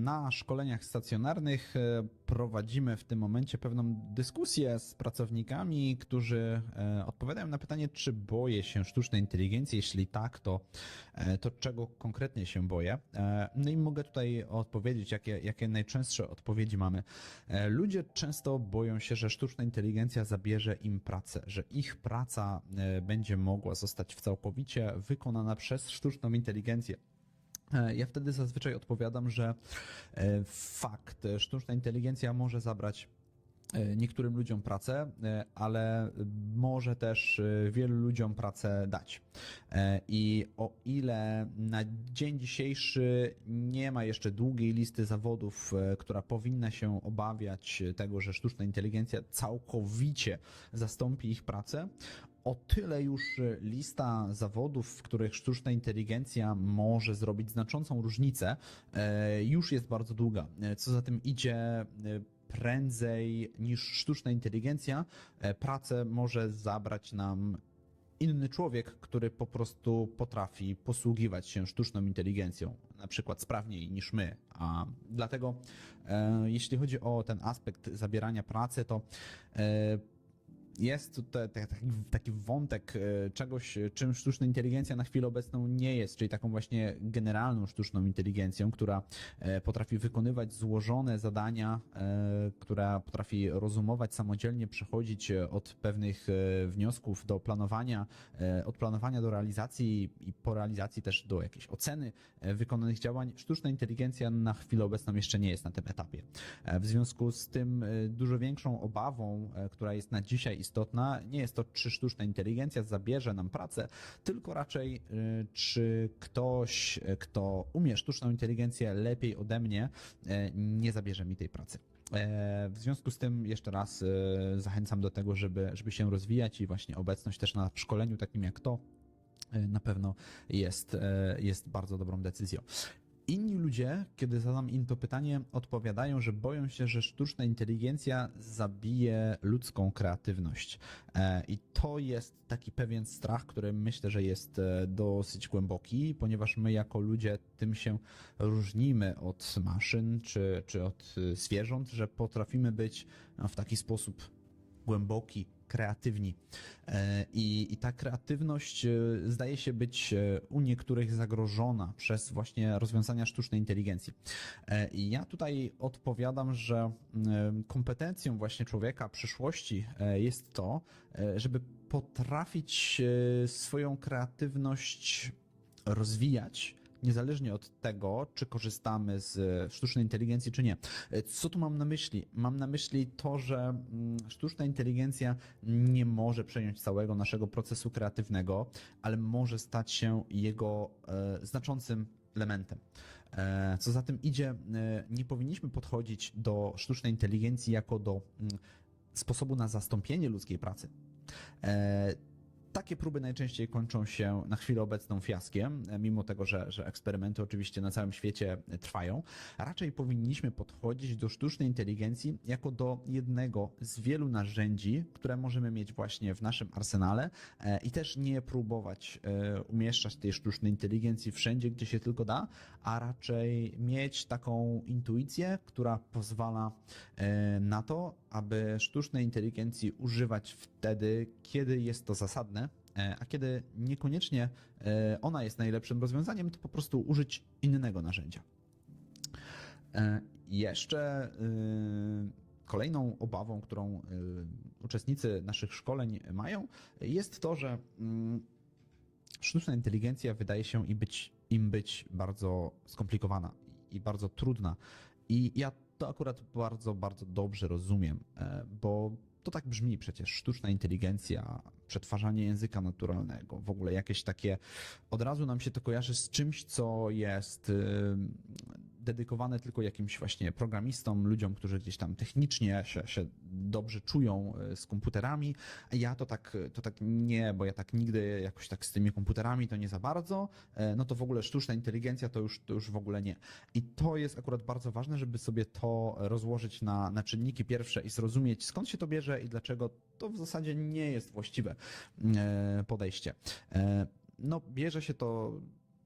na szkoleniach stacjonarnych e, prowadzimy w tym momencie pewną dyskusję z pracownikami, którzy e, odpowiadają na pytanie, czy boję się sztucznej inteligencji. Jeśli tak, to, e, to czego konkretnie się boję? No i mogę tutaj odpowiedzieć, jakie, jakie najczęstsze odpowiedzi mamy. Ludzie często boją się, że sztuczna inteligencja zabierze im pracę, że ich praca będzie mogła zostać w całkowicie wykonana przez sztuczną inteligencję. E, Ja wtedy zazwyczaj odpowiadam, że e, fakt, e, sztuczna inteligencja może zabrać niektórym ludziom pracę, ale może też wielu ludziom pracę dać. I o ile na dzień dzisiejszy nie ma jeszcze długiej listy zawodów, która powinna się obawiać tego, że sztuczna inteligencja całkowicie zastąpi ich pracę, o tyle już e, lista zawodów, w których sztuczna inteligencja może zrobić znaczącą różnicę, e, już jest bardzo długa. E, Co za tym idzie, prędzej niż sztuczna inteligencja, pracę może zabrać nam inny człowiek, który po prostu potrafi posługiwać się sztuczną inteligencją, na przykład sprawniej niż my. A dlatego, jeśli chodzi o ten aspekt zabierania pracy, to jest tutaj ta- taki, taki wątek e, czegoś, e, czym sztuczna inteligencja na chwilę obecną nie jest, czyli taką właśnie generalną sztuczną inteligencją, która e, potrafi wykonywać złożone zadania, która potrafi rozumować samodzielnie, przechodzić od pewnych wniosków do planowania, od planowania do realizacji i po realizacji też do jakiejś oceny wykonanych działań. Sztuczna inteligencja na chwilę obecną jeszcze nie jest na tym etapie. W związku z tym dużo większą obawą, która jest na dzisiaj istotna, nie jest to, czy sztuczna inteligencja zabierze nam pracę, tylko raczej, e, czy ktoś, kto umie sztuczną inteligencję lepiej ode mnie, e, nie zabierze mi tej pracy. E, W związku z tym jeszcze raz e, zachęcam do tego, żeby, żeby się rozwijać i właśnie obecność też na szkoleniu takim jak to na pewno jest, jest bardzo dobrą decyzją. Inni ludzie, kiedy zadam im to pytanie, odpowiadają, że boją się, że sztuczna inteligencja zabije ludzką kreatywność. E, I to jest taki pewien strach, który myślę, że jest e, dosyć głęboki, ponieważ my jako ludzie tym się różnimy od maszyn czy, czy od e, zwierząt, że potrafimy być w taki sposób głęboki, kreatywni. E, I, I ta kreatywność e, zdaje się być e, u niektórych zagrożona przez właśnie rozwiązania sztucznej inteligencji. I ja tutaj odpowiadam, że kompetencją właśnie człowieka przyszłości jest to, żeby potrafić swoją kreatywność rozwijać niezależnie od tego, czy korzystamy z e, sztucznej inteligencji, czy nie. E, Co tu mam na myśli? Mam na myśli to, że mm, sztuczna inteligencja nie może przejąć całego naszego procesu kreatywnego, ale może stać się jego e, znaczącym elementem. Co za tym idzie, nie powinniśmy podchodzić do sztucznej inteligencji jako do mm, sposobu na zastąpienie ludzkiej pracy. Takie próby najczęściej kończą się na chwilę obecną fiaskiem, mimo tego, że, że eksperymenty oczywiście na całym świecie trwają. Raczej powinniśmy podchodzić do sztucznej inteligencji jako do jednego z wielu narzędzi, które możemy mieć właśnie w naszym arsenale e, i też nie próbować e, umieszczać tej sztucznej inteligencji wszędzie, gdzie się tylko da, a raczej mieć taką intuicję, która pozwala e, na to, aby sztucznej inteligencji używać wtedy, kiedy jest to zasadne, a kiedy niekoniecznie e, ona jest najlepszym rozwiązaniem, to po prostu użyć innego narzędzia. E, Jeszcze kolejną obawą, którą uczestnicy naszych szkoleń mają, jest to, że mm, sztuczna inteligencja wydaje się i być, im być bardzo skomplikowana i bardzo trudna. I ja to akurat bardzo, bardzo dobrze rozumiem, e, bo to tak brzmi przecież. Sztuczna inteligencja, przetwarzanie języka naturalnego, w ogóle jakieś takie. Od razu nam się to kojarzy z czymś, co jest dedykowane tylko jakimś właśnie programistom, ludziom, którzy gdzieś tam technicznie się, się dobrze czują y, z komputerami. Ja to tak, to tak nie, bo ja tak nigdy jakoś tak z tymi komputerami to nie za bardzo. E, No to w ogóle sztuczna inteligencja to już, to już w ogóle nie. I to jest akurat bardzo ważne, żeby sobie to rozłożyć na, na czynniki pierwsze i zrozumieć skąd się to bierze i dlaczego to w zasadzie nie jest właściwe e, podejście. E, No, bierze się to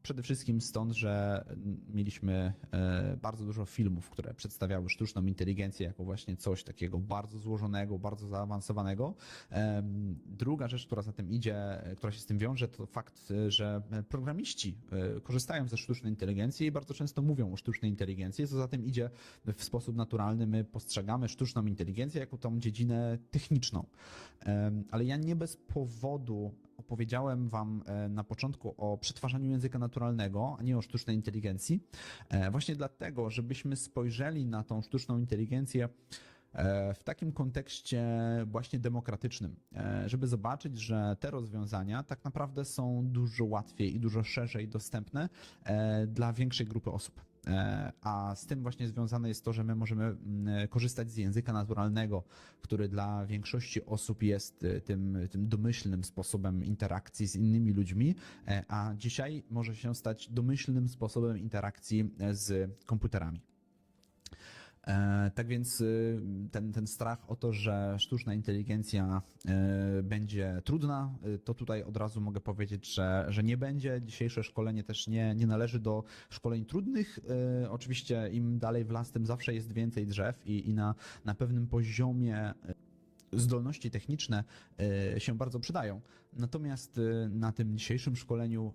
przede wszystkim stąd, że mieliśmy e, bardzo dużo filmów, które przedstawiały sztuczną inteligencję jako właśnie coś takiego bardzo złożonego, bardzo zaawansowanego. Em, Druga rzecz, która za tym idzie, e, która się z tym wiąże, to fakt, e, że programiści e, korzystają ze sztucznej inteligencji i bardzo często mówią o sztucznej inteligencji. Co za tym idzie, w sposób naturalny my postrzegamy sztuczną inteligencję jako tą dziedzinę techniczną. Ale ja nie bez powodu opowiedziałem Wam e, na początku o przetwarzaniu języka naturalnego, a nie o sztucznej inteligencji. E, Właśnie dlatego, żebyśmy spojrzeli na tą sztuczną inteligencję e, w takim kontekście właśnie demokratycznym, żeby zobaczyć, że te rozwiązania tak naprawdę są dużo łatwiej i dużo szerzej dostępne dla większej grupy osób. E, A z tym właśnie związane jest to, że my możemy mm, korzystać z języka naturalnego, który dla większości osób jest e, tym, tym domyślnym sposobem interakcji z innymi ludźmi, e, a dzisiaj może się stać domyślnym sposobem interakcji e, z komputerami. E, Tak więc y, ten, ten strach o to, że sztuczna inteligencja y, będzie trudna, y, to tutaj od razu mogę powiedzieć, że, że nie będzie. Dzisiejsze szkolenie też nie, nie należy do szkoleń trudnych. Oczywiście im dalej w las, tym zawsze jest więcej drzew i, i na, na pewnym poziomie zdolności techniczne się bardzo przydają. Natomiast na tym dzisiejszym szkoleniu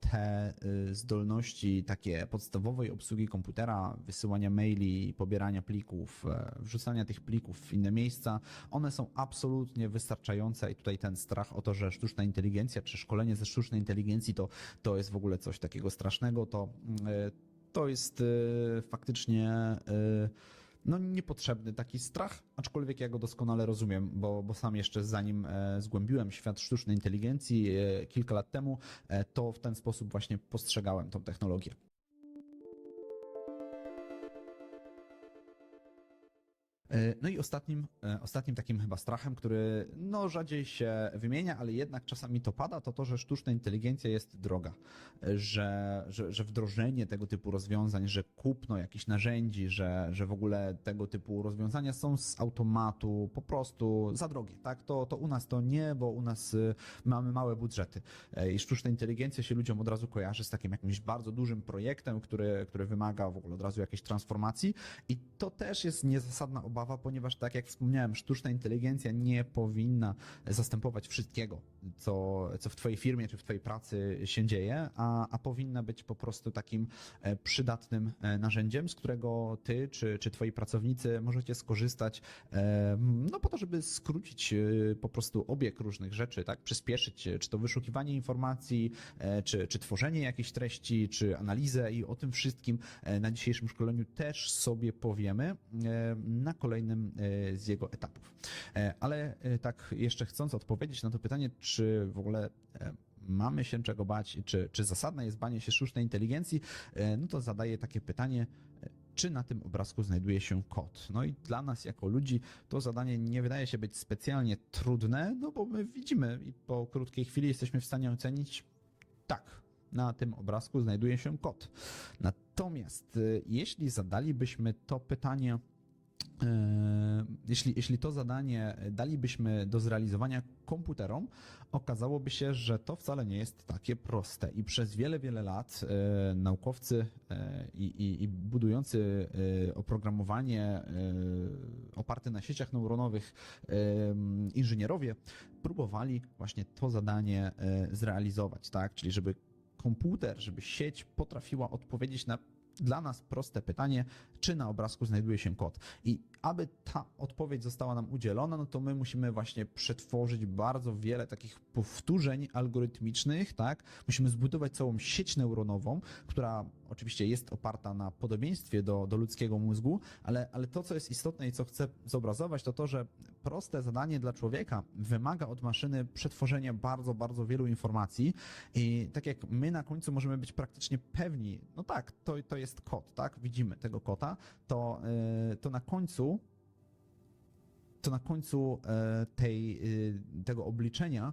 te y, zdolności takie podstawowej obsługi komputera, wysyłania maili, pobierania plików, e, wrzucania tych plików w inne miejsca, one są absolutnie wystarczające i tutaj ten strach o to, że sztuczna inteligencja czy szkolenie ze sztucznej inteligencji to, to jest w ogóle coś takiego strasznego, to, y, to jest y, faktycznie no niepotrzebny taki strach, aczkolwiek ja go doskonale rozumiem, bo, bo sam jeszcze zanim e, zgłębiłem świat sztucznej inteligencji e, kilka lat temu, e, to w ten sposób właśnie postrzegałem tą technologię. No i ostatnim, e, ostatnim takim chyba strachem, który no rzadziej się wymienia, ale jednak czasami to pada, to to, że sztuczna inteligencja jest droga, E, że, że, że wdrożenie tego typu rozwiązań, że kupno jakichś narzędzi, że, że w ogóle tego typu rozwiązania są z automatu po prostu za drogie, tak? To, to u nas to nie, bo u nas y, mamy małe budżety E, i sztuczna inteligencja się ludziom od razu kojarzy z takim jakimś bardzo dużym projektem, który, który wymaga w ogóle od razu jakiejś transformacji i to też jest niezasadna obawa, ponieważ tak jak wspomniałem, sztuczna inteligencja nie powinna zastępować wszystkiego, co, co w twojej firmie czy w twojej pracy się dzieje, a, a powinna być po prostu takim e, przydatnym e, narzędziem, z którego ty czy, czy twoi pracownicy możecie skorzystać, e, no po to, żeby skrócić po prostu obieg różnych rzeczy, tak, przyspieszyć, czy to wyszukiwanie informacji, czy, czy tworzenie jakichś treści, czy analizę i o tym wszystkim na dzisiejszym szkoleniu też sobie powiemy. Na e, z jego etapów. E, Ale e, tak jeszcze chcąc odpowiedzieć na to pytanie, czy w ogóle mamy się czego bać, czy, czy zasadne jest banie się sztucznej inteligencji, no to zadaję takie pytanie, czy na tym obrazku znajduje się kod. No i dla nas jako ludzi to zadanie nie wydaje się być specjalnie trudne, no bo my widzimy i po krótkiej chwili jesteśmy w stanie ocenić, tak, na tym obrazku znajduje się kod. Natomiast jeśli zadalibyśmy to pytanie, jeśli, jeśli to zadanie dalibyśmy do zrealizowania komputerom, okazałoby się, że to wcale nie jest takie proste. I przez wiele, wiele lat e, naukowcy e, i, i, i budujący e, oprogramowanie e, oparte na sieciach neuronowych e, inżynierowie próbowali właśnie to zadanie e, zrealizować, tak? Czyli żeby komputer, żeby sieć potrafiła odpowiedzieć na dla nas proste pytanie, czy na obrazku znajduje się kod. I aby ta odpowiedź została nam udzielona, no to my musimy właśnie przetworzyć bardzo wiele takich powtórzeń algorytmicznych, tak? Musimy zbudować całą sieć neuronową, która oczywiście jest oparta na podobieństwie do, do ludzkiego mózgu, ale, ale to, co jest istotne i co chcę zobrazować, to to, że proste zadanie dla człowieka wymaga od maszyny przetworzenia bardzo, bardzo wielu informacji i tak jak my na końcu możemy być praktycznie pewni, no tak, to, to jest kod, tak? Widzimy tego kota, to, yy, to na końcu to na końcu e, tej, y, tego obliczenia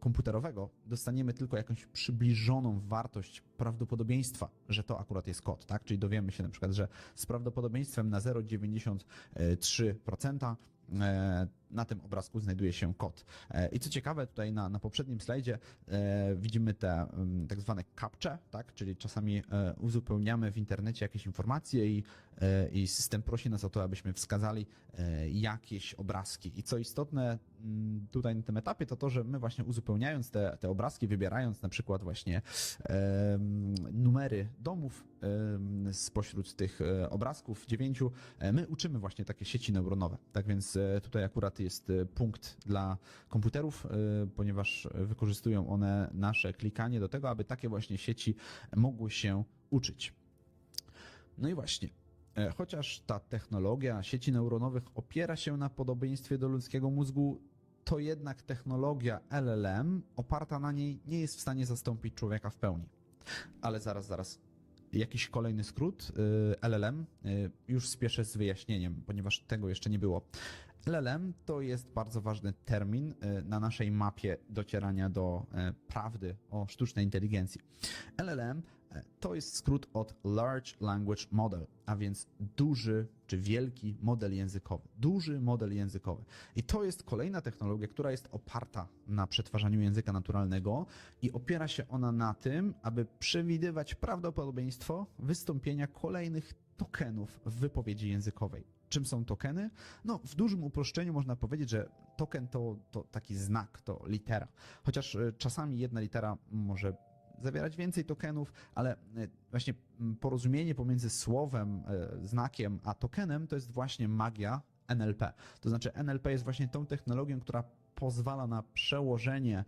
komputerowego dostaniemy tylko jakąś przybliżoną wartość prawdopodobieństwa, że to akurat jest kod, tak? Czyli dowiemy się na przykład, że z prawdopodobieństwem na 0,93% e, na tym obrazku znajduje się kod. E, I co ciekawe, tutaj na, na poprzednim slajdzie e, widzimy te mm, tak zwane captcha, tak? czyli czasami e, uzupełniamy w internecie jakieś informacje i, i system prosi nas o to, abyśmy wskazali jakieś obrazki. I co istotne mm, tutaj na tym etapie, to to, że my właśnie uzupełniając te, te obrazki, wybierając na przykład właśnie em, numery domów spośród tych obrazków dziewięciu, my uczymy właśnie takie sieci neuronowe. Tak więc tutaj akurat jest e, punkt dla komputerów, e, ponieważ wykorzystują one nasze klikanie do tego, aby takie właśnie sieci mogły się uczyć. No i właśnie. e, Chociaż ta technologia sieci neuronowych opiera się na podobieństwie do ludzkiego mózgu, to jednak technologia LLM oparta na niej nie jest w stanie zastąpić człowieka w pełni. Ale zaraz, zaraz. Jakiś kolejny skrót LLM. Już spieszę z wyjaśnieniem, ponieważ tego jeszcze nie było. LLM to jest bardzo ważny termin y, na naszej mapie docierania do e, prawdy o sztucznej inteligencji. LLM e, to jest skrót od Large Language Model, a więc duży czy wielki model językowy. Duży model językowy. I to jest kolejna technologia, która jest oparta na przetwarzaniu języka naturalnego i opiera się ona na tym, aby przewidywać prawdopodobieństwo wystąpienia kolejnych tokenów w wypowiedzi językowej. Czym są tokeny? No, w dużym uproszczeniu można powiedzieć, że token to, to taki znak, to litera. Chociaż e, czasami jedna litera może zawierać więcej tokenów, ale e, właśnie mm, porozumienie pomiędzy słowem, e, znakiem, a tokenem to jest właśnie magia NLP. To znaczy NLP jest właśnie tą technologią, która pozwala na przełożenie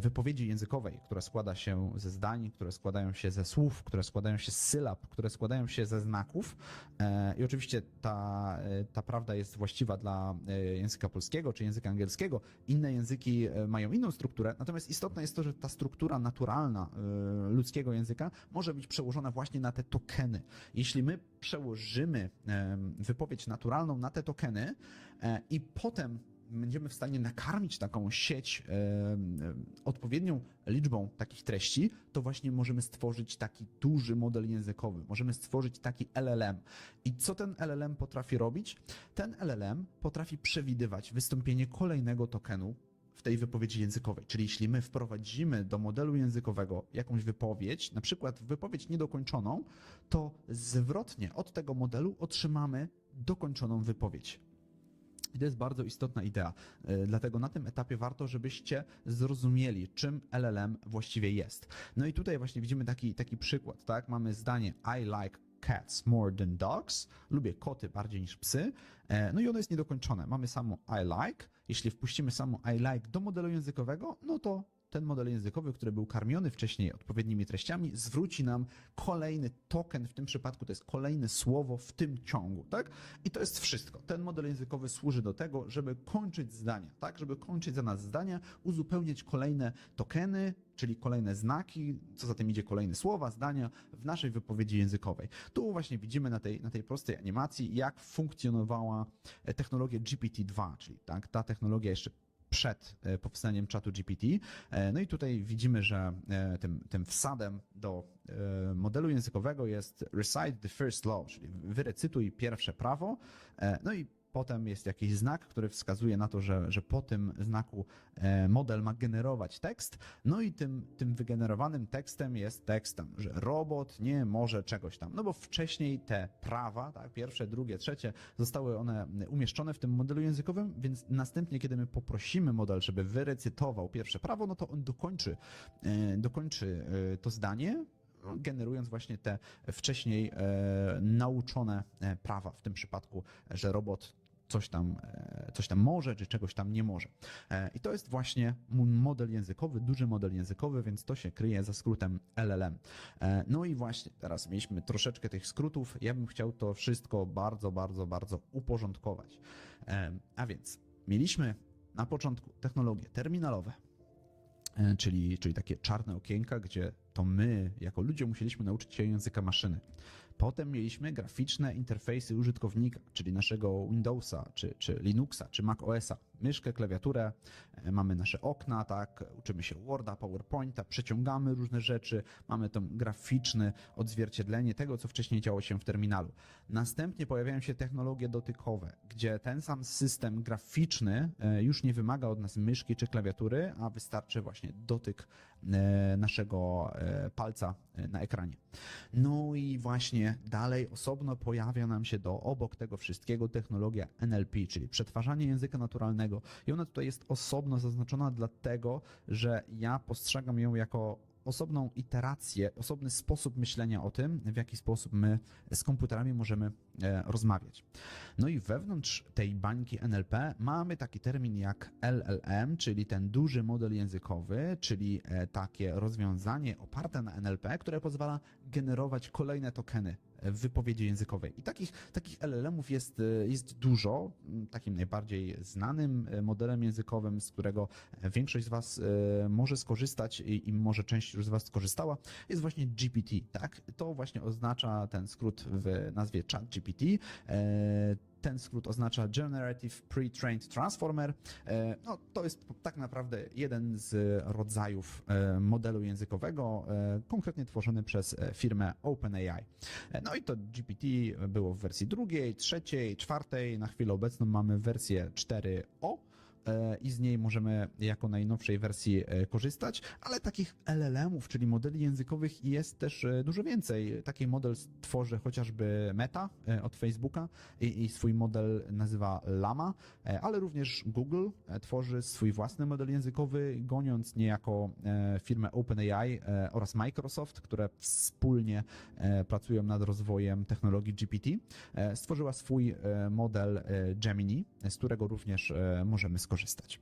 wypowiedzi językowej, która składa się ze zdań, które składają się ze słów, które składają się z sylab, które składają się ze znaków. E, I oczywiście ta, e, ta prawda jest właściwa dla e, języka polskiego czy języka angielskiego. Inne języki e, mają inną strukturę, natomiast istotne jest to, że ta struktura naturalna e, ludzkiego języka może być przełożona właśnie na te tokeny. Jeśli my przełożymy e, wypowiedź naturalną na te tokeny e, i potem będziemy w stanie nakarmić taką sieć odpowiednią liczbą takich treści, to właśnie możemy stworzyć taki duży model językowy. Możemy stworzyć taki LLM. I co ten LLM potrafi robić? Ten LLM potrafi przewidywać wystąpienie kolejnego tokenu w tej wypowiedzi językowej. Czyli jeśli my wprowadzimy do modelu językowego jakąś wypowiedź, na przykład wypowiedź niedokończoną, to zwrotnie od tego modelu otrzymamy dokończoną wypowiedź. I to jest bardzo istotna idea. E, Dlatego na tym etapie warto, żebyście zrozumieli, czym LLM właściwie jest. No i tutaj właśnie widzimy taki, taki przykład, tak? Mamy zdanie I like cats more than dogs. Lubię koty bardziej niż psy. E, No i ono jest niedokończone. Mamy samo I like. Jeśli wpuścimy samo I like do modelu językowego, no to ten model językowy, który był karmiony wcześniej odpowiednimi treściami, zwróci nam kolejny token, w tym przypadku to jest kolejne słowo w tym ciągu, tak? I to jest wszystko. Ten model językowy służy do tego, żeby kończyć zdania, tak? Żeby kończyć za nas zdania, uzupełniać kolejne tokeny, czyli kolejne znaki, co za tym idzie kolejne słowa, zdania w naszej wypowiedzi językowej. Tu właśnie widzimy na tej, na tej prostej animacji, jak funkcjonowała technologia GPT-2, czyli tak, ta technologia jeszcze przed e, powstaniem czatu GPT. E, No i tutaj widzimy, że e, tym, tym wsadem do modelu językowego jest recite the first law, czyli wyrecytuj pierwsze prawo. No i potem jest jakiś znak, który wskazuje na to, że, że po tym znaku e, model ma generować tekst. No i tym, tym wygenerowanym tekstem jest tekst tam, że robot nie może czegoś tam. No bo wcześniej te prawa, tak, pierwsze, drugie, trzecie, zostały one umieszczone w tym modelu językowym, więc następnie, kiedy my poprosimy model, żeby wyrecytował pierwsze prawo, no to on dokończy, e, dokończy e, to zdanie, generując właśnie te wcześniej nauczone prawa, w tym przypadku, że robot coś tam, e, coś tam może, czy czegoś tam nie może. E, I to jest właśnie model językowy, duży model językowy, więc to się kryje za skrótem LLM. E, No i właśnie teraz mieliśmy troszeczkę tych skrótów. Ja bym chciał to wszystko bardzo, bardzo, bardzo uporządkować. A więc mieliśmy na początku technologie terminalowe, czyli, czyli takie czarne okienka, gdzie to my, jako ludzie, musieliśmy nauczyć się języka maszyny. Potem mieliśmy graficzne interfejsy użytkownika, czyli naszego Windowsa, czy, czy Linuxa, czy Mac OSa. Myszkę, klawiaturę, e, mamy nasze okna, tak, uczymy się Worda, PowerPointa, przeciągamy różne rzeczy, mamy to graficzne odzwierciedlenie tego, co wcześniej działo się w terminalu. Następnie pojawiają się technologie dotykowe, gdzie ten sam system graficzny e, już nie wymaga od nas myszki czy klawiatury, a wystarczy właśnie dotyk e, naszego palca na ekranie. No i właśnie dalej osobno pojawia nam się do obok tego wszystkiego technologia NLP, czyli przetwarzanie języka naturalnego. I ona tutaj jest osobno zaznaczona dlatego, że ja postrzegam ją jako osobną iterację, osobny sposób myślenia o tym, w jaki sposób my z komputerami możemy e, rozmawiać. No i wewnątrz tej bańki NLP mamy taki termin jak LLM, czyli ten duży model językowy, czyli e, takie rozwiązanie oparte na NLP, które pozwala generować kolejne tokeny w wypowiedzi językowej. I takich, takich LLM-ów jest, e, jest dużo. Takim najbardziej znanym e, modelem językowym, z którego większość z Was e, może skorzystać i, i może część już z Was skorzystała, jest właśnie GPT. Tak? To właśnie oznacza ten skrót w nazwie ChatGPT. E, ten skrót oznacza Generative Pre-trained Transformer. E, No, to jest tak naprawdę jeden z rodzajów e, modelu językowego, e, konkretnie tworzony przez e, firmę OpenAI. E, No i to GPT było w wersji drugiej, trzeciej, czwartej. Na chwilę obecną mamy wersję 4o e, i z niej możemy jako najnowszej wersji e, korzystać, ale takich LLM-ów, czyli modeli językowych jest też e, dużo więcej. Taki model tworzy chociażby Meta e, od Facebooka i, i swój model nazywa Lama, ale również Google tworzy swój własny model językowy, goniąc niejako firmę OpenAI oraz Microsoft, które wspólnie pracują nad rozwojem technologii GPT. Stworzyła swój model Gemini, z którego również możemy skorzystać.